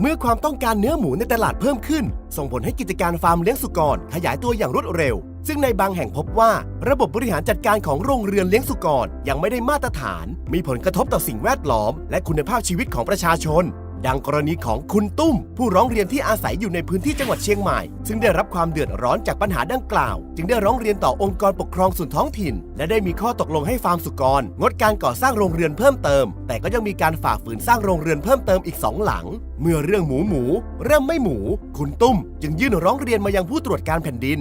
เมื่อความต้องการเนื้อหมูในตลาดเพิ่มขึ้น ส่งผลให้กิจการฟาร์มเลี้ยงสุกร ขยายตัวอย่างรวดเร็ว ซึ่งในบางแห่งพบว่า ระบบบริหารจัดการของโรงเรือนเลี้ยงสุกรยังไม่ได้มาตรฐาน มีผลกระทบต่อสิ่งแวดล้อม และคุณภาพชีวิตของประชาชน ดังกรณีของคุณตุ้ม ผู้ร้องเรียนที่อาศัยอยู่ในพื้นที่จังหวัดเชียงใหม่ ซึ่งได้รับความเดือดร้อนจากปัญหาดังกล่าว จึงได้ร้องเรียนต่อองค์กรปกครองส่วนท้องถิ่น และได้มีข้อตกลงให้ฟาร์มสุกร งดการก่อสร้างโรงเรือนเพิ่มเติม แต่ก็ยังมีการฝ่าฝืนสร้างโรงเรือนเพิ่มเติมอีกสองหลัง เมื่อเรื่องหมูหมู เริ่มไม่หมู คุณตุ้ม จึงยื่นร้องเรียนมายังผู้ตรวจการแผ่นดิน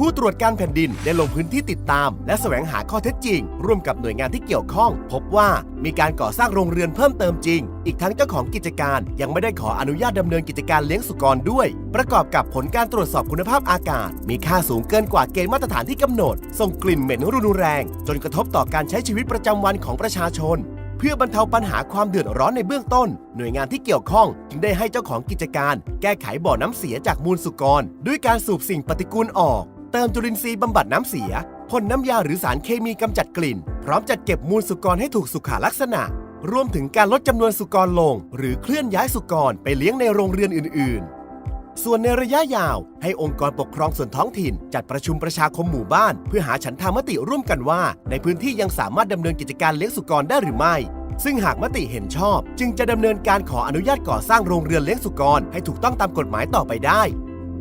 ผู้ตรวจการแผ่นดินได้ลงพื้นที่ติดตาม และแสวงหาข้อเท็จจริง ร่วมกับหน่วยงานที่เกี่ยวข้อง พบว่ามีการก่อสร้างโรงเรือนเพิ่มเติมจริง อีกทั้งเจ้าของกิจการยังไม่ได้ขออนุญาตดำเนินกิจการเลี้ยงสุกรด้วย ประกอบกับผลการตรวจสอบคุณภาพอากาศ มีค่าสูงเกินกว่าเกณฑ์มาตรฐานที่กำหนด ส่งกลิ่นเหม็นรุนแรง จนกระทบต่อการใช้ชีวิตประจำวันของประชาชนเพื่อบรรเทาปัญหาความเดือดร้อนในเบื้องต้น หน่วยงานที่เกี่ยวข้องจึงได้ให้เจ้าของกิจการ แก้ไขบ่อน้ำเสียจากมูลสุกร ด้วยการสูบสิ่งปฏิกูลออก เติมจุลินทรีย์บำบัดน้ำเสียพ่นน้ำยาหรือสารเคมีกำจัดกลิ่น พร้อมจัดเก็บมูลสุกรให้ถูกสุขลักษณะ รวมถึงการลดจำนวนสุกรลง หรือเคลื่อนย้ายสุกรไปเลี้ยงในโรงเรือนอื่น ๆ ส่วนในระยะยาว ให้องค์กรปกครองส่วนท้องถิ่น จัดประชุมประชาคมหมู่บ้าน เพื่อหาฉันทามติร่วมกันว่า ในพื้นที่ยังสามารถดำเนินกิจการเลี้ยงสุกรได้หรือไม่ ซึ่งหากมติเห็นชอบ จึงจะดำเนินการขออนุญาตก่อสร้างโรงเรือนเลี้ยงสุกรให้ถูกต้องตามกฎหมายต่อไปได้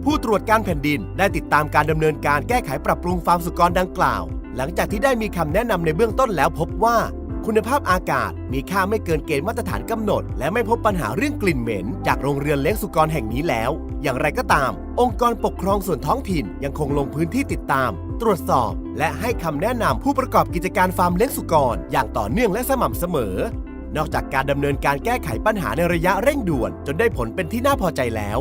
ผู้ตรวจการแผ่นดินได้ติดตามการดำเนินการแก้ไขปรับปรุงฟาร์มสุกรดังกล่าว หลังจากที่ได้มีคำแนะนำในเบื้องต้นแล้วพบว่า คุณภาพอากาศมีค่าไม่เกินเกณฑ์มาตรฐานกำหนด และไม่พบปัญหาเรื่องกลิ่นเหม็น จากโรงเรือนเลี้ยงสุกรแห่งนี้แล้ว อย่างไรก็ตาม องค์กรปกครองส่วนท้องถิ่นยังคงลงพื้นที่ติดตาม ตรวจสอบ และให้คำแนะนำผู้ประกอบกิจการฟาร์มเลี้ยงสุกร อย่างต่อเนื่องและสม่ำเสมอนอกจากการดำเนินการแก้ไขปัญหาในระยะเร่งด่วน จนได้ผลเป็นที่น่าพอใจแล้ว